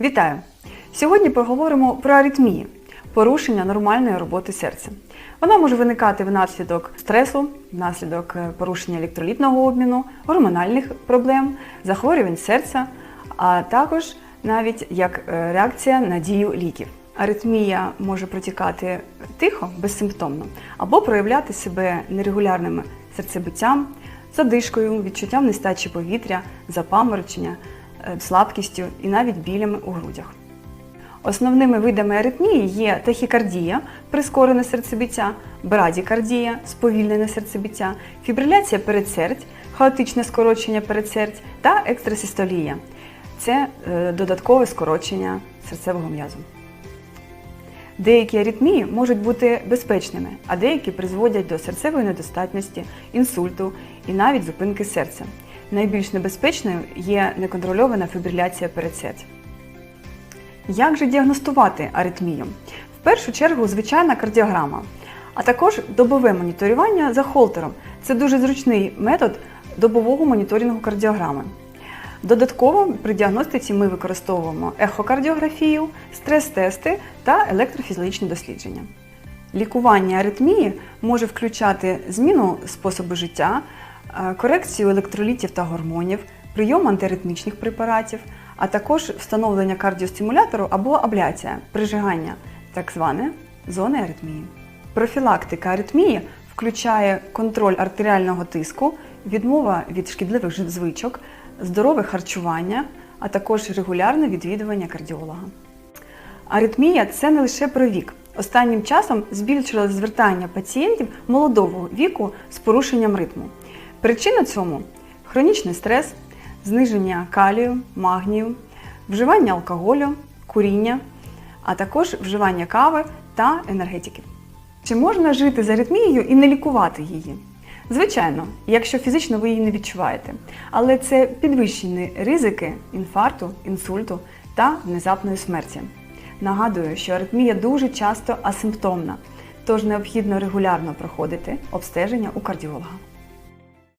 Вітаю! Сьогодні поговоримо про аритмії порушення нормальної роботи серця. Вона може виникати внаслідок стресу, внаслідок е, порушення електролітного обміну, гормональних проблем, захворювань серця, а також навіть як е, реакція на дію ліків. Аритмія може протікати тихо, безсимптомно, або проявляти себе нерегулярними серцебиттям, задишкою, відчуттям нестачі повітря, запаморочення, слабкістю і навіть білями у грудях. Основними видами аритмії є тахікардія, прискорене серцебиття, брадікардія, сповільнене серцебиття, фібриляція передсердь, хаотичне скорочення передсердь та екстрасистолія. Це е, додаткове скорочення серцевого м'язу. Деякі аритмії можуть бути безпечними, а деякі призводять до серцевої недостатності, інсульту і навіть зупинки серця. Найбільш небезпечною є неконтрольована фібриляція передсердь. Як же діагностувати аритмію? В першу чергу звичайна кардіограма, а також добове моніторювання за холтером. Це дуже зручний метод добового моніторингу кардіограми. Додатково при діагностиці ми використовуємо ехокардіографію, стрес-тести та електрофізіологічні дослідження. Лікування аритмії може включати зміну способу життя, корекцію електролітів та гормонів, прийом антиаритмічних препаратів, а також встановлення кардіостимулятору або абляція, прижигання, так зване зони аритмії. Профілактика аритмії включає контроль артеріального тиску, відмова від шкідливих звичок, здорове харчування, а також регулярне відвідування кардіолога. Аритмія це не лише про вік. Останнім часом збільшилось звертання пацієнтів молодого віку з порушенням ритму. Причина цьому хронічний стрес, зниження калію, магнію, вживання алкоголю, куріння, а також вживання кави та енергетиків. Чи можна жити з аритмією і не лікувати її? Звичайно, якщо фізично ви її не відчуваєте, але це підвищені ризики інфаркту, інсульту та внезапної смерті. Нагадую, що аритмія дуже часто асимптомна, тож необхідно регулярно проходити обстеження у кардіолога.